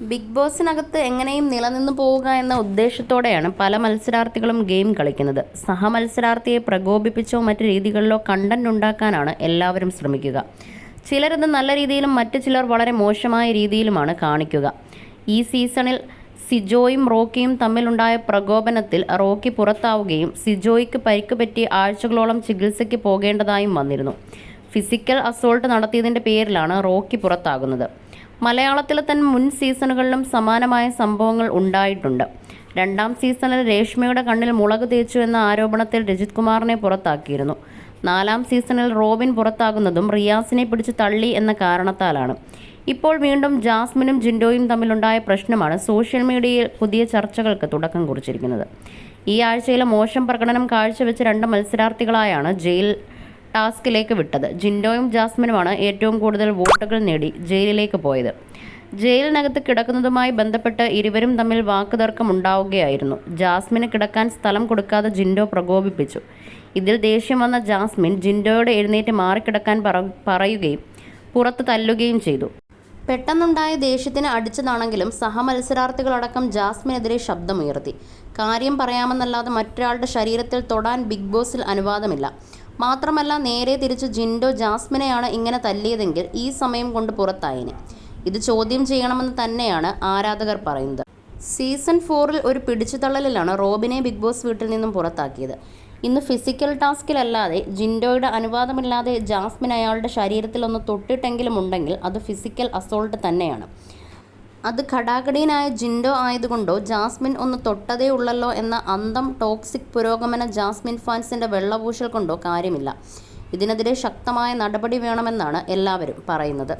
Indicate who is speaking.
Speaker 1: Big ബോസിനകത്ത് എങ്ങനെയും നിലനിന്ന് പോവുക എന്ന ഉദ്ദേശത്തോടെയാണ് പല മത്സരാർത്ഥികളും ഗെയിം കളിക്കുന്നത്. സഹമത്സരാർത്ഥിയെ പ്രകോപിപ്പിച്ചോ മറ്റു രീതികളിലോ കണ്ടന്റ് ഉണ്ടാക്കാനാണ് എല്ലാവരും ശ്രമിക്കുക. ചിലരത് നല്ല രീതിയിലും മറ്റു ചിലർ വളരെ മോശമായ രീതിയിലുമാണ് കാണിക്കുക. ഈ സീസണിൽ സിജോയും റോക്കിയും തമ്മിലുണ്ടായ പ്രകോപനത്തിൽ റോക്കി പുറത്താവുകയും സിജോയ്ക്ക് പരിക്ക് പറ്റി ആഴ്ചകളോളം ചികിത്സയ്ക്ക് പോകേണ്ടതായും വന്നിരുന്നു. ഫിസിക്കൽ അസോൾട്ട് നടത്തിയതിന്റെ പേരിലാണ് റോക്കി പുറത്താകുന്നത്. മലയാളത്തിലെ തന്നെ മുൻ സീസണുകളിലും സമാനമായ സംഭവങ്ങൾ ഉണ്ടായിട്ടുണ്ട്. രണ്ടാം സീസണിൽ രേഷ്മയുടെ കണ്ണിൽ മുളക് തേച്ചു എന്ന ആരോപണത്തിൽ രജിത് കുമാറിനെ പുറത്താക്കിയിരുന്നു. നാലാം സീസണിൽ റോബിൻ പുറത്താകുന്നതും റിയാസിനെ പിടിച്ച് തള്ളി എന്ന കാരണത്താലാണ്. ഇപ്പോൾ വീണ്ടും ജാസ്മിനും ജിൻഡോയും തമ്മിലുണ്ടായ പ്രശ്നമാണ് സോഷ്യൽ മീഡിയയിൽ പുതിയ ചർച്ചകൾക്ക് തുടക്കം കുറിച്ചിരിക്കുന്നത്. ഈ ആഴ്ചയിലെ മോശം പ്രകടനം കാഴ്ചവെച്ച് രണ്ട് മത്സരാർത്ഥികളായാണ് ജയിൽ ടാസ്കിലേക്ക് വിട്ടത്. ജിൻഡോയും ജാസ്മിനുമാണ് ഏറ്റവും കൂടുതൽ വോട്ടുകൾ നേടി ജയിലിലേക്ക് പോയത്. ജയിലിനകത്ത് കിടക്കുന്നതുമായി ബന്ധപ്പെട്ട് ഇരുവരും തമ്മിൽ വാക്കുതർക്കം ഉണ്ടാവുകയായിരുന്നു. ജാസ്മിന് കിടക്കാൻ സ്ഥലം കൊടുക്കാതെ ജിൻഡോ പ്രകോപിപ്പിച്ചു. ഇതിൽ ദേഷ്യം വന്ന ജാസ്മിൻ ജിൻഡോയോട് എഴുന്നേറ്റ് മാറിക്കിടക്കാൻ പറ പറയുകയും പുറത്ത് തല്ലുകയും ചെയ്തു. പെട്ടെന്നുണ്ടായ ദേഷ്യത്തിന് അടിച്ചതാണെങ്കിലും സഹമത്സരാർത്ഥികളടക്കം ജാസ്മിനെതിരെ ശബ്ദമുയർത്തി. കാര്യം പറയാമെന്നല്ലാതെ മറ്റൊരാളുടെ ശരീരത്തിൽ തൊടാൻ ബിഗ് ബോസിൽ അനുവാദമില്ല. മാത്രമല്ല നേരെ തിരിച്ച് ജിൻഡോ ജാസ്മിനെയാണ് ഇങ്ങനെ തല്ലിയതെങ്കിൽ ഈ സമയം കൊണ്ട് പുറത്തായേനെ. ഇത് ചോദ്യം ചെയ്യണമെന്ന് തന്നെയാണ് ആരാധകർ പറയുന്നത്. സീസൺ ഫോറിൽ ഒരു പിടിച്ചുതള്ളലിലാണ് റോബിനെ ബിഗ് ബോസ് വീട്ടിൽ നിന്നും പുറത്താക്കിയത്. ഇന്ന് ഫിസിക്കൽ ടാസ്കിലല്ലാതെ ജിൻഡോയുടെ അനുവാദമില്ലാതെ ജാസ്മിൻ അയാളുടെ ശരീരത്തിൽ ഒന്ന് തൊട്ടിട്ടെങ്കിലും ഉണ്ടെങ്കിൽ അത് ഫിസിക്കൽ അസോൾട്ട് തന്നെയാണ്. അത് ഘടാഘടിയനായ ജിൻഡോ ആയതുകൊണ്ടോ ജാസ്മിൻ ഒന്ന് തൊട്ടതേ ഉള്ളല്ലോ എന്ന അന്തം ടോക്സിക് പുരോഗമന ജാസ്മിൻ ഫാൻസിന്റെ വെള്ളപൂശൽ കൊണ്ടോ കാര്യമില്ല. ഇതിനെതിരെ ശക്തമായ നടപടി വേണമെന്നാണ് എല്ലാവരും പറയുന്നത്.